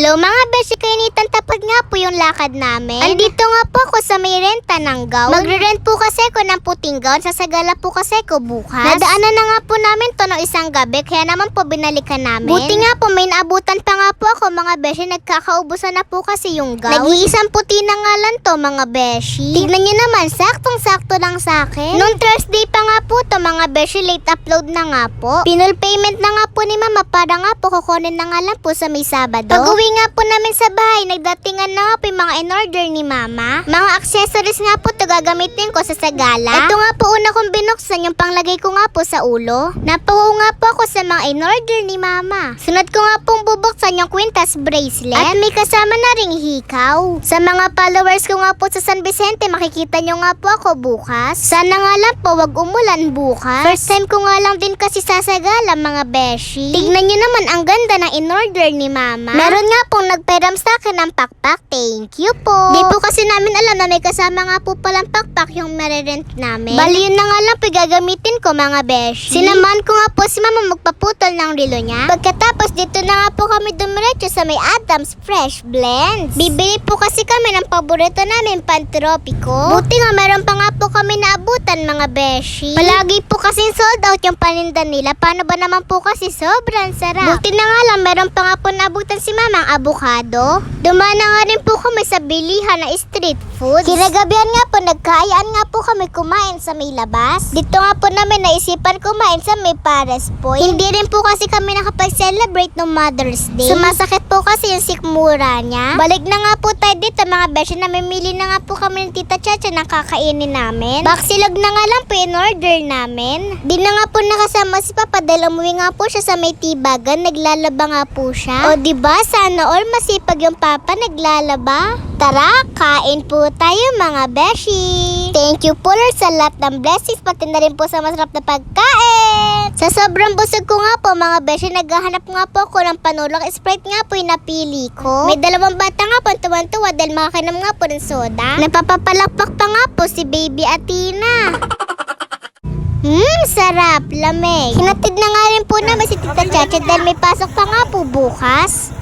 Hello mga po yung lakad namin. Andito nga po ako sa may renta ng gown. Magre-rent po kasi ako ng puting gown, sasagala po kasi ako bukas. Nadaanan na nga po namin to ng isang gabi, kaya naman po binalikan namin. Buti nga po, may naabutan pa nga po ako mga beshi, nagkakaubusan na po kasi yung gown. Nag-iisang puti na nga lang to mga beshi. Tignan nyo naman, saktong-sakto lang sa akin. Noong Thursday pa nga po to mga beshi, late upload na nga po. Pinul payment na nga po ni mama para nga po kukunin na nga lang po sa may Sabado. Pag uwi nga po namin sa bahay, nagdatingan na nga po yung mga in-order ni mama. Mga accessories nga po to gagamitin ko sa sagala. Ito nga po una kong binuksan yung panglagay ko nga po sa ulo. Napawaw nga po ako sa mga in-order ni mama. Sunod ko nga pong bubuksan yung kwintas bracelet. At may kasama na ring hikaw. Sa mga followers ko nga po sa San Vicente, makikita nyo nga po ako bukas. Sana nga lang po wag umulan bukas. First time ko nga lang din kasi sasagala mga beshi. Tignan nyo naman ang ganda ng in-order ni mama. Meron nga pong nagperam sa akin ng pakpak. Thank you po. Di po kasi namin alam na may kasama nga po palang pakpak yung marerent namin. Bali yun na nga lang po gagamitin ko mga beshi. Sinaman ko nga po si mama magpaputol ng rilo niya. Pagkatapos dito na nga po kami dumiretso sa may Adams Fresh Blends. Bibili po kasi kami ng paborito namin pantropiko. Buti nga meron pa nga po kami naabutan mga beshi. Palagi po kasi sold out yung paninda nila. Paano ba naman po kasi sobrang sarap. Buti na nga lang meron pa nga po naabutan si mamang avocado. Dumaan na nga rin po kami sa bilihan na street food. Kinagabihan nga po nagkaayaan nga po kami kumain sa may labas. Dito nga po namin naisipan kumain sa may Pares Point. Hindi rin po kasi kami nakapag-celebrate ng Mother's Day. Sumasakit po kasi yung sikmura niya. Balik na nga po tayo dito mga beshi. Namimili na nga po kami ng Tita Chacha na kakainin namin. Baksilog na nga lang po in order namin. Di na nga po nakasama si Papa dahil umuwi nga po siya sa may tibagan. Naglalaba nga po siya. O ba sana all masipag yung Papa naglalaba? Tara, kain po tayo mga beshi. Thank you po Lord sa lahat ng blessings pati na rin po sa masarap na pagkain. Sa sobrang busog ko nga po mga beshi, naghahanap nga po ako ng panulak Sprite nga po yung napili ko. May dalawang bata nga po tuwan-tuwa dahil makakainom nga po ng soda. Napapapalakpak pa nga po si baby Atina. Mmm, sarap, lamig. Hinatid na nga rin po namin si Tita Chacha dahil may pasok pa nga po bukas.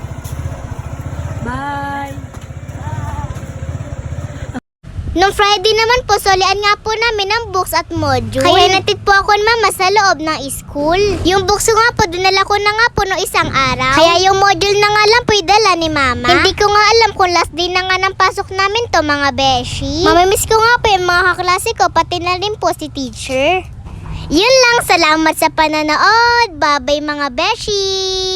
Nung Friday naman po, solian nga po namin ng books at module. Kaya natid po ako mama sa loob ng school. Yung books ko nga po, dinala ko na nga po no isang araw. Kaya yung module na nga lang po idala ni mama. Hindi ko nga alam kung last day na nga ng pasok namin to mga beshi. Mamimiss ko nga po yung mga kaklase ko, pati na rin po si teacher. Yun lang, salamat sa pananood. Babay mga beshi!